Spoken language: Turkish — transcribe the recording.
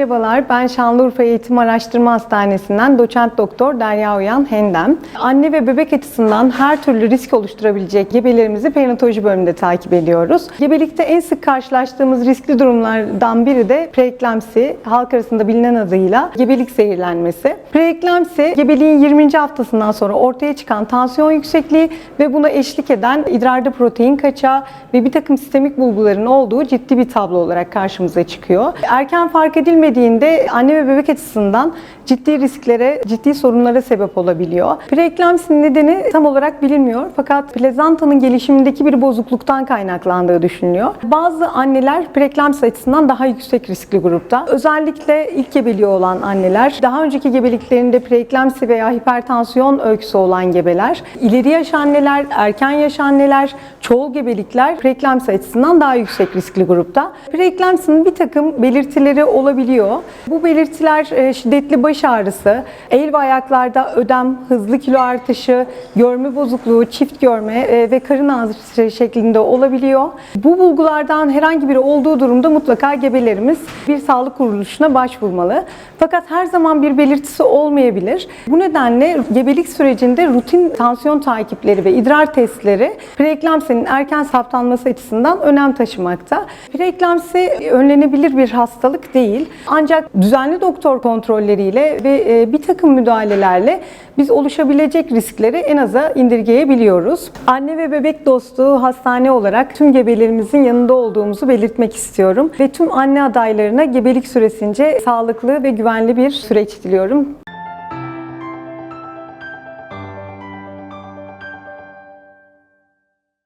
Merhabalar, ben Şanlıurfa Eğitim Araştırma Hastanesi'nden doçent doktor Derya Uyan Hendem. Anne ve bebek açısından her türlü risk oluşturabilecek gebelerimizi perinatoloji bölümünde takip ediyoruz. Gebelikte en sık karşılaştığımız riskli durumlardan biri de preeklemsi, halk arasında bilinen adıyla gebelik zehirlenmesi. Preeklemsi, gebeliğin 20. haftasından sonra ortaya çıkan tansiyon yüksekliği ve buna eşlik eden idrarda protein kaçağı ve bir takım sistemik bulguların olduğu ciddi bir tablo olarak karşımıza çıkıyor. Erken fark edilmediğinde anne ve bebek açısından ciddi risklere, ciddi sorunlara sebep olabiliyor. Preeklamsinin nedeni tam olarak bilinmiyor fakat plezantanın gelişimindeki bir bozukluktan kaynaklandığı düşünülüyor. Bazı anneler preeklamsi açısından daha yüksek riskli grupta. Özellikle ilk gebeliği olan anneler, daha önceki gebeliklerinde preeklamsi veya hipertansiyon öyküsü olan gebeler, ileri yaş anneler, erken yaş anneler, çoğul gebelikler preeklamsi açısından daha yüksek riskli grupta. Preeklamsinin bir takım belirtileri olabiliyor. Bu belirtiler e, şiddetli baş ağrısı, el ve ayaklarda ödem, hızlı kilo artışı, görme bozukluğu, çift görme e, ve karın ağrısı şeklinde olabiliyor. Bu bulgulardan herhangi biri olduğu durumda mutlaka gebelerimiz bir sağlık kuruluşuna başvurmalı. Fakat her zaman bir belirtisi olmayabilir. Bu nedenle gebelik sürecinde rutin tansiyon takipleri ve idrar testleri preeklamsinin erken saptanması açısından önem taşımakta. Preeklamsi önlenebilir bir hastalık değil. Ancak düzenli doktor kontrolleriyle ve e, bir takım müdahalelerle biz oluşabilecek riskleri en aza indirgeyebiliyoruz. Anne ve bebek dostu hastane olarak tüm gebelerimizin yanında olduğumuzu belirtmek istiyorum ve tüm anne adaylarına gebelik süresince sağlıklı ve güvenli bir süreç diliyorum.